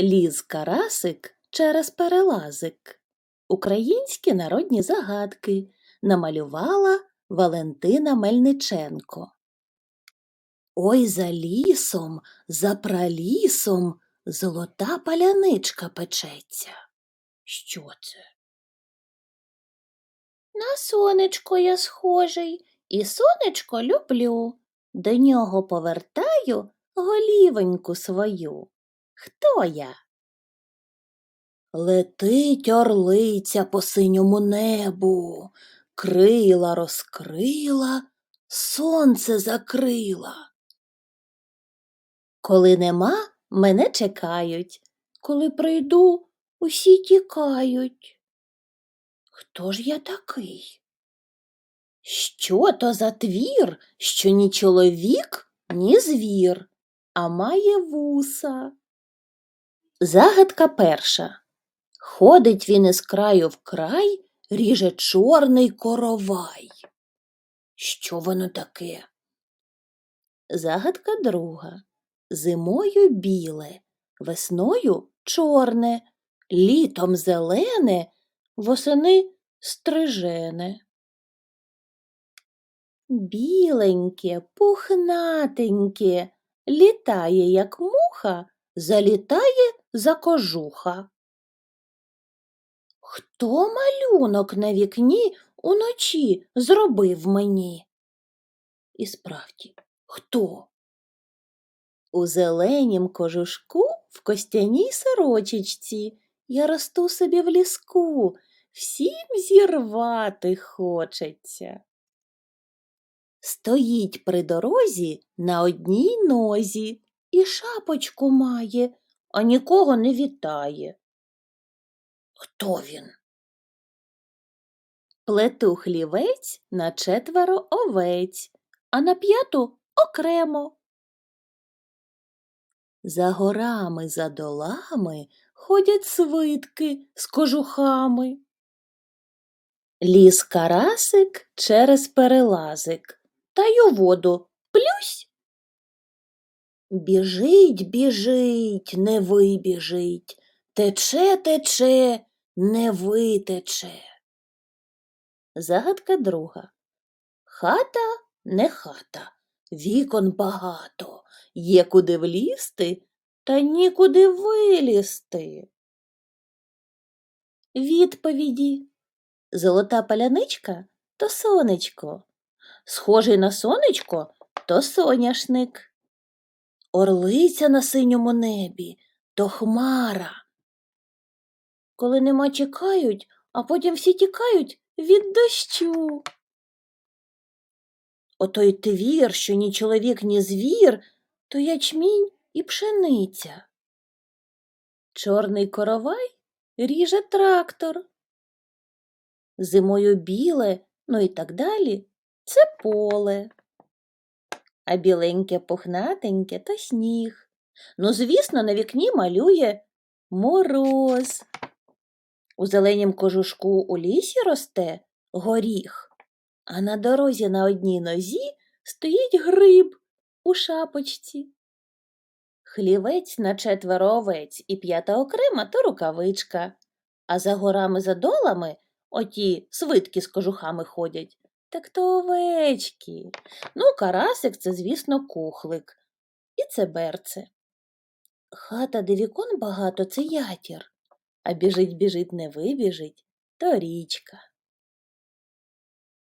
Ліз карасик через перелазик. Українські народні загадки намалювала Валентина Мельниченко. Ой за лісом, за пралісом золота паляничка печеться. Що це? На сонечко я схожий, і сонечко люблю. До нього повертаю голівоньку свою. Хто я? Летить орлиця по синьому небу, крила розкрила, сонце закрила. Коли нема, мене чекають, коли прийду, усі тікають. Хто ж я такий? Що то за твір, що ні чоловік, ні звір, а має вуса? Загадка перша. Ходить він із краю в край, ріже чорний коровай. Що воно таке? Загадка друга. Зимою біле, весною чорне, літом зелене, восени стрижене. Біленьке, пухнатеньке, літає, як муха, залітає за кожуха. Хто малюнок на вікні уночі зробив мені? І справді, хто? У зеленім кожушку в костяній сорочечці я росту собі в ліску, всім зірвати хочеться. Стоїть при дорозі на одній нозі і шапочку має, а нікого не вітає. Хто він? Плету хлівець на четверо овець, а на п'яту окремо. За горами, за долами ходять свитки з кожухами. Ліз карасик через перелазик, та й у воду плюсь. Біжить, біжить, не вибіжить, тече, тече, не витече. Загадка друга. Хата не хата, вікон багато, є куди влізти, та нікуди вилізти. Відповіді. Золота паляничка то сонечко, схожий на сонечко то соняшник. Орлиця на синьому небі то хмара. Коли нема чекають, а потім всі тікають від дощу. Отой твір, що ні чоловік, ні звір, то ячмінь і пшениця. Чорний коровай ріже трактор. Зимою біле, ну і так далі це поле. А біленьке пухнатеньке то сніг. Ну, звісно, на вікні малює мороз. У зеленім кожушку у лісі росте горіх, а на дорозі на одній нозі стоїть гриб у шапочці. Хлівець на четверо овець і п'ята окрема то рукавичка, а за горами за долами оті свитки з кожухами ходять, так то овечки. Ну, карасик це, звісно, кухлик. І це берце. Хата, де вікон багато, це ятір, а біжить, біжить, не вибіжить, то річка.